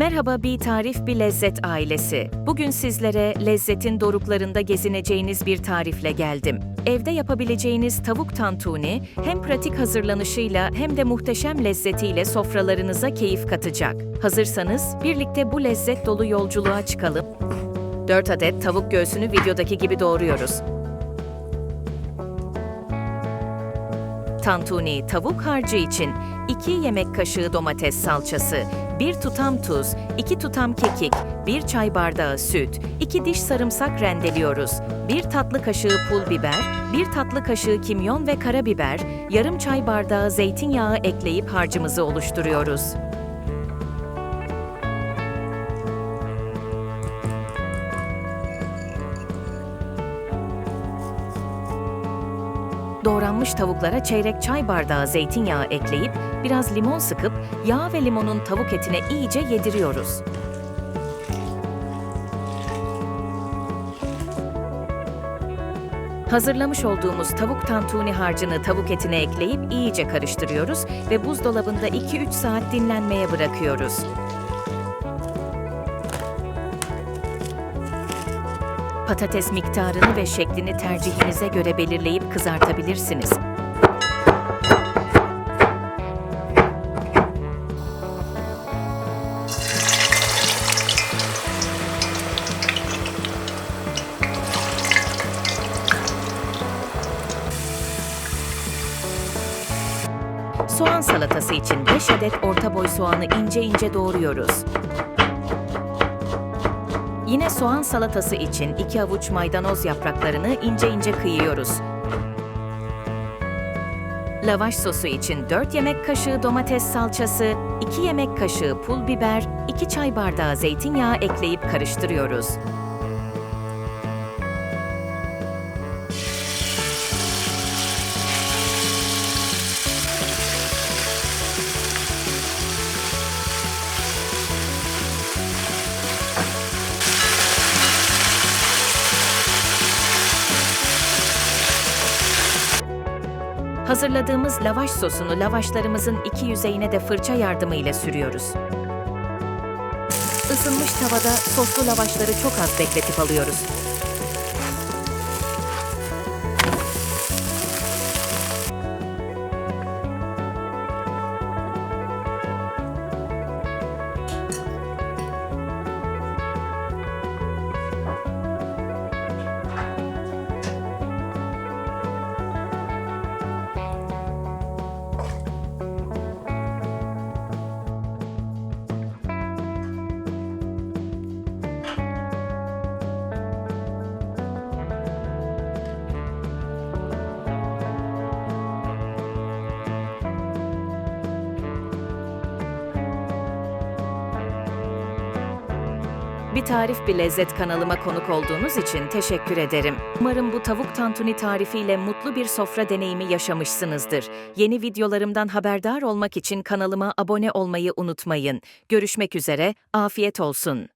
Merhaba bir tarif bir lezzet ailesi. Bugün sizlere lezzetin doruklarında gezineceğiniz bir tarifle geldim. Evde yapabileceğiniz tavuk tantuni hem pratik hazırlanışıyla hem de muhteşem lezzetiyle sofralarınıza keyif katacak. Hazırsanız birlikte bu lezzet dolu yolculuğa çıkalım. 4 adet tavuk göğsünü videodaki gibi doğruyoruz. Tantuni tavuk harcı için 2 yemek kaşığı domates salçası, 1 tutam tuz, 2 tutam kekik, 1 çay bardağı süt, 2 diş sarımsak rendeliyoruz. 1 tatlı kaşığı pul biber, 1 tatlı kaşığı kimyon ve karabiber, yarım çay bardağı zeytinyağı ekleyip harcımızı oluşturuyoruz. Doğranmış tavuklara çeyrek çay bardağı zeytinyağı ekleyip biraz limon sıkıp yağ ve limonun tavuk etine iyice yediriyoruz. Hazırlamış olduğumuz tavuk tantuni harcını tavuk etine ekleyip iyice karıştırıyoruz ve buzdolabında 2-3 saat dinlenmeye bırakıyoruz. Patates miktarını ve şeklini tercihinize göre belirleyip kızartabilirsiniz. Soğan salatası için 5 adet orta boy soğanı ince ince doğruyoruz. Yine soğan salatası için 2 avuç maydanoz yapraklarını ince ince kıyıyoruz. Lavaş sosu için 4 yemek kaşığı domates salçası, 2 yemek kaşığı pul biber, 2 çay bardağı zeytinyağı ekleyip karıştırıyoruz. Hazırladığımız lavaş sosunu lavaşlarımızın iki yüzeyine de fırça yardımıyla sürüyoruz. Isınmış tavada soslu lavaşları çok az bekletip alıyoruz. Bir Tarif Bir Lezzet kanalıma konuk olduğunuz için teşekkür ederim. Umarım bu tavuk tantuni tarifiyle mutlu bir sofra deneyimi yaşamışsınızdır. Yeni videolarımdan haberdar olmak için kanalıma abone olmayı unutmayın. Görüşmek üzere, afiyet olsun.